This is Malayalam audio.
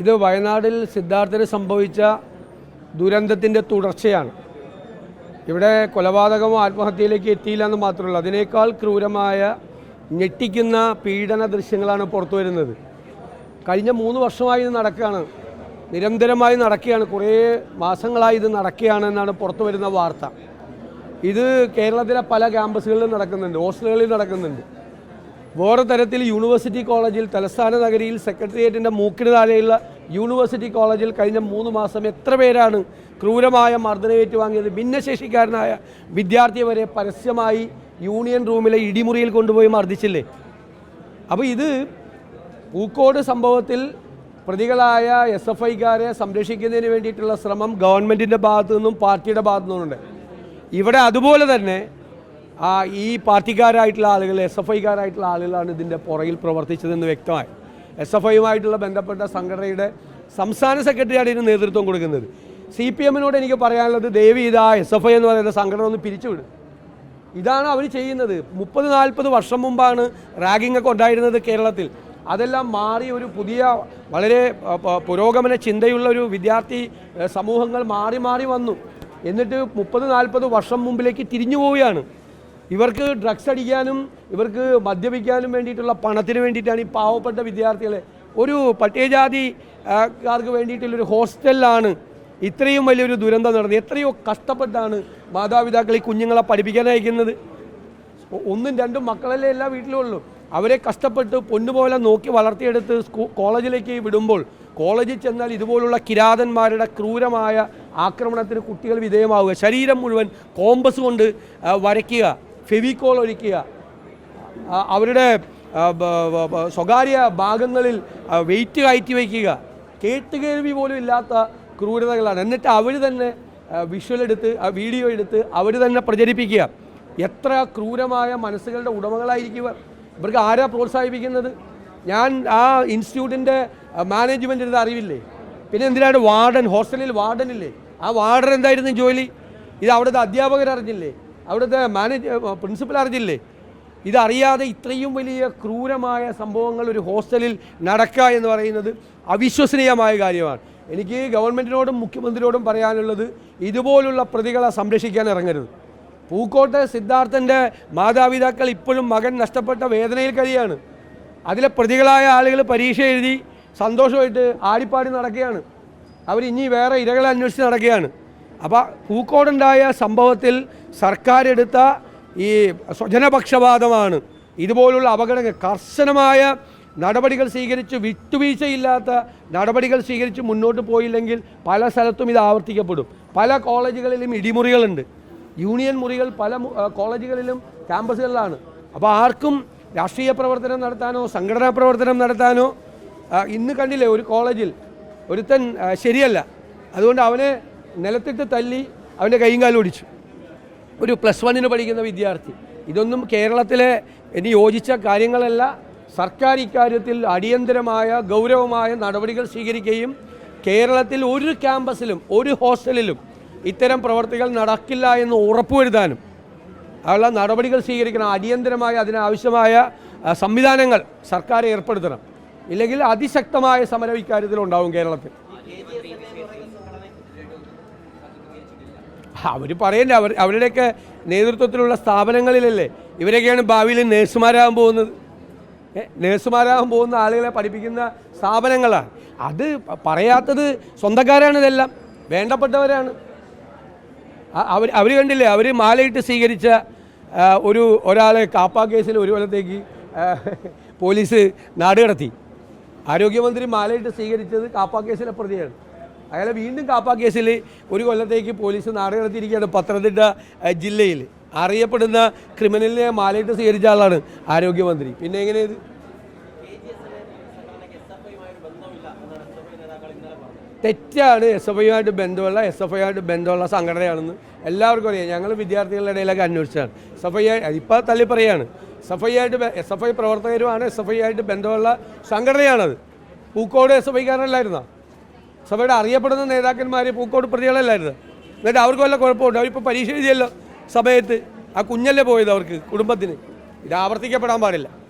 ഇത് വയനാടിൽ സിദ്ധാർത്ഥന് സംഭവിച്ച ദുരന്തത്തിന്റെ തുടർച്ചയാണ്. ഇവിടെ കൊലപാതകമോ ആത്മഹത്യയിലേക്ക് എത്തിയില്ല എന്ന് മാത്രമല്ല അതിനേക്കാൾ ക്രൂരമായ ഞെട്ടിക്കുന്ന പീഡന ദൃശ്യങ്ങളാണ് പുറത്തു വരുന്നത്. കഴിഞ്ഞ മൂന്ന് വർഷമായി ഇത് നടക്കുകയാണ്. നിരന്തരമായി നടക്കുകയാണ്. കുറേ മാസങ്ങളായി ഇത് നടക്കുകയാണ് എന്നാണ് പുറത്തു വരുന്ന വാർത്ത. ഇത് കേരളത്തിലെ പല ക്യാമ്പസുകളിലും നടക്കുന്നുണ്ട് ഹോസ്റ്റലുകളിൽ നടക്കുന്നുണ്ട്. വേറെ തരത്തിൽ യൂണിവേഴ്സിറ്റി കോളേജിൽ തലസ്ഥാന നഗരിയിൽ സെക്രട്ടേറിയറ്റിന്റെ മൂക്കിന് താഴെയുള്ള യൂണിവേഴ്സിറ്റി കോളേജിൽ കഴിഞ്ഞ മൂന്ന് മാസം എത്ര പേരാണ് ക്രൂരമായ മർദ്ദനമേറ്റ് വാങ്ങിയത് ഭിന്നശേഷിക്കാരനായ വിദ്യാർത്ഥിയെ വരെ പരസ്യമായി യൂണിയൻ റൂമിലെ ഇടിമുറിയിൽ കൊണ്ടുപോയി മർദ്ദിച്ചില്ലേ? അപ്പോൾ ഇത് പൂക്കോട് സംഭവത്തിൽ പ്രതികളായ എസ് എഫ് ഐക്കാരെ സംരക്ഷിക്കുന്നതിന് വേണ്ടിയിട്ടുള്ള ശ്രമം ഗവൺമെന്റിന്റെ ഭാഗത്തു നിന്നും പാർട്ടിയുടെ ഭാഗത്തു നിന്നുമുണ്ട് ഇവിടെ അതുപോലെ തന്നെ ആ ഈ പാർട്ടിക്കാരായിട്ടുള്ള ആളുകൾ എസ് എഫ് ഐക്കാരായിട്ടുള്ള ആളുകളാണ് ഇതിന്റെ പുറകിൽ പ്രവർത്തിച്ചതെന്ന് വ്യക്തമായി. എസ് എഫ് ഐയുമായിട്ടുള്ള ബന്ധപ്പെട്ട സംഘടനയുടെ സംസ്ഥാന സെക്രട്ടറിയാണ് ഇതിന് നേതൃത്വം കൊടുക്കുന്നത്. സി പി എമ്മിനോട് എനിക്ക് പറയാനുള്ളത് ദേവി ഇതാ എസ് എഫ് ഐ എന്ന് പറയുന്ന സംഘടന ഒന്ന് പിരിച്ചുവിടും ഇതാണ് അവർ ചെയ്യുന്നത്. മുപ്പത് നാൽപ്പത് വർഷം മുമ്പാണ് റാഗിംഗ് ഒക്കെ ഉണ്ടായിരുന്നത് കേരളത്തിൽ. അതെല്ലാം മാറി ഒരു പുതിയ വളരെ പുരോഗമന ചിന്തയുള്ള ഒരു വിദ്യാർത്ഥി സമൂഹങ്ങൾ മാറി മാറി വന്നു. എന്നിട്ട് മുപ്പത് നാൽപ്പത് വർഷം മുമ്പിലേക്ക് തിരിഞ്ഞു പോവുകയാണ്. ഇവർക്ക് ഡ്രഗ്സ് അടിക്കാനും ഇവർക്ക് മദ്യപിക്കാനും വേണ്ടിയിട്ടുള്ള പണത്തിന് വേണ്ടിയിട്ടാണ് ഈ പാവപ്പെട്ട വിദ്യാർത്ഥികളെ. ഒരു പട്ടികജാതി ആ, ക്കാർക്ക് വേണ്ടിയിട്ടുള്ളൊരു ഹോസ്റ്റലിലാണ് ഇത്രയും വലിയൊരു ദുരന്തം നടന്നത്. എത്രയോ കഷ്ടപ്പെട്ടാണ് മാതാപിതാക്കൾ ഈ കുഞ്ഞുങ്ങളെ പഠിപ്പിക്കാൻ അയക്കുന്നത്. ഒന്നും രണ്ടും മക്കളല്ലേ എല്ലാ വീട്ടിലും ഉള്ളൂ. അവരെ കഷ്ടപ്പെട്ട് പൊന്നുപോലെ നോക്കി വളർത്തിയെടുത്ത് സ്കൂ കോളേജിലേക്ക് വിടുമ്പോൾ കോളേജിൽ ചെന്നാൽ ഇതുപോലുള്ള കിരാതന്മാരുടെ ക്രൂരമായ ആക്രമണത്തിന് കുട്ടികൾ വിധേയമാവുക. ശരീരം മുഴുവൻ കോമ്പസ് കൊണ്ട് വരയ്ക്കുക. ഫെവിക്കോൾ ഒഴിക്കുക അവരുടെ സ്വകാര്യ ഭാഗങ്ങളിൽ വെയിറ്റ് കയറ്റി വയ്ക്കുക. കേട്ടുകേൾവി പോലും ഇല്ലാത്ത ക്രൂരതകളാണ്. എന്നിട്ട് അവർ തന്നെ വിഷ്വൽ എടുത്ത് വീഡിയോ എടുത്ത് അവർ തന്നെ പ്രചരിപ്പിക്കുക. എത്ര ക്രൂരമായ മനസ്സുകളുടെ ഉടമകളായിരിക്കുക ഇവർക്ക് ആരാ പ്രോത്സാഹിപ്പിക്കുന്നത്? ഞാൻ ആ ഇൻസ്റ്റിറ്റ്യൂട്ടിന്റെ മാനേജ്മെന്റ് ഇത് അറിവില്ലേ? പിന്നെ എന്തിനാണ് വാർഡൻ ഹോസ്റ്റലിൽ വാർഡൻ ഇല്ലേ ആ വാർഡൻ എന്തായിരുന്നു ജോലി? ഇത് അവിടുത്തെ അധ്യാപകർ അറിഞ്ഞില്ലേ? അവിടുത്തെ മാനേജ് പ്രിൻസിപ്പൽ അറിഞ്ഞില്ലേ? ഇതറിയാതെ ഇത്രയും വലിയ ക്രൂരമായ സംഭവങ്ങൾ ഒരു ഹോസ്റ്റലിൽ നടക്കുക എന്ന് പറയുന്നത് അവിശ്വസനീയമായ കാര്യമാണ്. എനിക്ക് ഗവൺമെന്റിനോടും മുഖ്യമന്ത്രിയോടും പറയാനുള്ളത് ഇതുപോലുള്ള പ്രതികളെ സംരക്ഷിക്കാൻ ഇറങ്ങരുത്. പൂക്കോട്ടെ സിദ്ധാർത്ഥന്റെ മാതാപിതാക്കൾ ഇപ്പോഴും മകൻ നഷ്ടപ്പെട്ട വേദനയിൽ കഴിയാണ്. അതിലെ പ്രതികളായ ആളുകൾ പരീക്ഷ എഴുതി സന്തോഷമായിട്ട് ആടിപ്പാടി നടക്കുകയാണ്. അവർ ഇനി വേറെ ഇരകളെ അന്വേഷിച്ച് നടക്കുകയാണ്. അപ്പോൾ പൂക്കോടുണ്ടായ സംഭവത്തിൽ സർക്കാർ എടുത്ത ഈ സ്വജനപക്ഷപാതമാണ്. ഇതുപോലുള്ള അപകടങ്ങൾ കർശനമായ നടപടികൾ സ്വീകരിച്ച് വിട്ടുവീഴ്ചയില്ലാത്ത നടപടികൾ സ്വീകരിച്ച് മുന്നോട്ട് പോയില്ലെങ്കിൽ പല സ്ഥലത്തും ഇത് ആവർത്തിക്കപ്പെടും. പല കോളേജുകളിലും ഇടിമുറികളുണ്ട്. യൂണിയൻ മുറികൾ പല കോളേജുകളിലും ക്യാമ്പസുകളിലാണ്. അപ്പോൾ ആർക്കും രാഷ്ട്രീയ പ്രവർത്തനം നടത്താനോ സംഘടനാ പ്രവർത്തനം നടത്താനോ ഇന്ന് കണ്ടില്ലേ ഒരു കോളേജിൽ ഒരുത്തൻ ശരിയല്ല. അതുകൊണ്ട് അവനെ നിലത്തിട്ട് തല്ലി അവന്റെ കൈയും കാലും ഒടിച്ചു ഒരു പ്ലസ് വണ്ണിന് പഠിക്കുന്ന വിദ്യാർത്ഥി. ഇതൊന്നും കേരളത്തിലെ ഇനി യോജിച്ച കാര്യങ്ങളല്ല. സർക്കാർ ഇക്കാര്യത്തിൽ അടിയന്തരമായ ഗൗരവമായ നടപടികൾ സ്വീകരിക്കുകയും കേരളത്തിൽ ഒരു ക്യാമ്പസിലും ഒരു ഹോസ്റ്റലിലും ഇത്തരം പ്രവർത്തികൾ നടക്കില്ല എന്ന് ഉറപ്പുവരുത്താനും ഉള്ള നടപടികൾ സ്വീകരിക്കണം. അടിയന്തരമായ അതിനാവശ്യമായ സംവിധാനങ്ങൾ സർക്കാർ ഏർപ്പെടുത്തണം. ഇല്ലെങ്കിൽ അതിശക്തമായ സമരം ഇക്കാര്യത്തിൽ ഉണ്ടാവും കേരളത്തിൽ. അവർ പറയണ്ട അവർ അവരുടെയൊക്കെ നേതൃത്വത്തിലുള്ള സ്ഥാപനങ്ങളിലല്ലേ ഇവരൊക്കെയാണ് ഭാവിയിൽ നേഴ്സുമാരാകാൻ പോകുന്നത്. നേഴ്സുമാരാകാൻ പോകുന്ന ആളുകളെ പഠിപ്പിക്കുന്ന സ്ഥാപനങ്ങളാണ്. അത് പറയാത്തത് സ്വന്തക്കാരാണ് ഇതെല്ലാം. വേണ്ടപ്പെട്ടവരാണ്. അവർ അവർ കണ്ടില്ലേ അവർ മാലയിട്ട് സ്വീകരിച്ച ഒരു ഒരാളെ കാപ്പ കേസിൽ ഒരു കൊല്ലത്തേക്ക് പോലീസ് നാടുകടത്തി. ആരോഗ്യമന്ത്രി മാലയിട്ട് സ്വീകരിച്ചത് കാപ്പ കേസിലെ പ്രതിയാണ്. അയാളെ വീണ്ടും കാപ്പാ കേസിൽ ഒരു കൊല്ലത്തേക്ക് പോലീസ് നാടുകടത്തിയിരിക്കുകയാണ് പത്തനംതിട്ട ജില്ലയിൽ. അറിയപ്പെടുന്ന ക്രിമിനലിനെ മാലയിട്ട് സ്വീകരിച്ച ആളാണ് ആരോഗ്യമന്ത്രി. പിന്നെ എങ്ങനെ ഇത്? തെറ്റാണ് എസ് എഫ് ഐയുമായിട്ട് ബന്ധമുള്ള എസ് എഫ് ഐയുമായിട്ട് ബന്ധമുള്ള സംഘടനയാണെന്ന് എല്ലാവർക്കും അറിയാം. ഞങ്ങൾ വിദ്യാർത്ഥികളുടെ ഇടയിലൊക്കെ അന്വേഷിച്ചാണ്. എസ് എഫ് ഐ ഇപ്പോൾ തള്ളി പറയുകയാണ് എസ് എഫ് ഐ ആയിട്ട് എസ് എഫ് ഐ പ്രവർത്തകരുമാണ് എസ് എഫ് ഐ ആയിട്ട് ബന്ധമുള്ള സംഘടനയാണത്. പൂക്കോട് എസ് എഫ് ഐക്കാരനല്ലായിരുന്നോ? ഐയുടെ അറിയപ്പെടുന്ന നേതാക്കന്മാർ പൂക്കോട് പ്രതികളല്ലായിരുന്നു. എന്നിട്ട് അവർക്ക് വല്ല കുഴപ്പമുണ്ട്? അവരിപ്പോൾ പരീക്ഷ എഴുതിയല്ലോ സഭയത്ത്. ആ കുഞ്ഞല്ലേ പോയത് അവർക്ക് കുടുംബത്തിന്. ഇത് ആവർത്തിക്കപ്പെടാൻ പാടില്ല.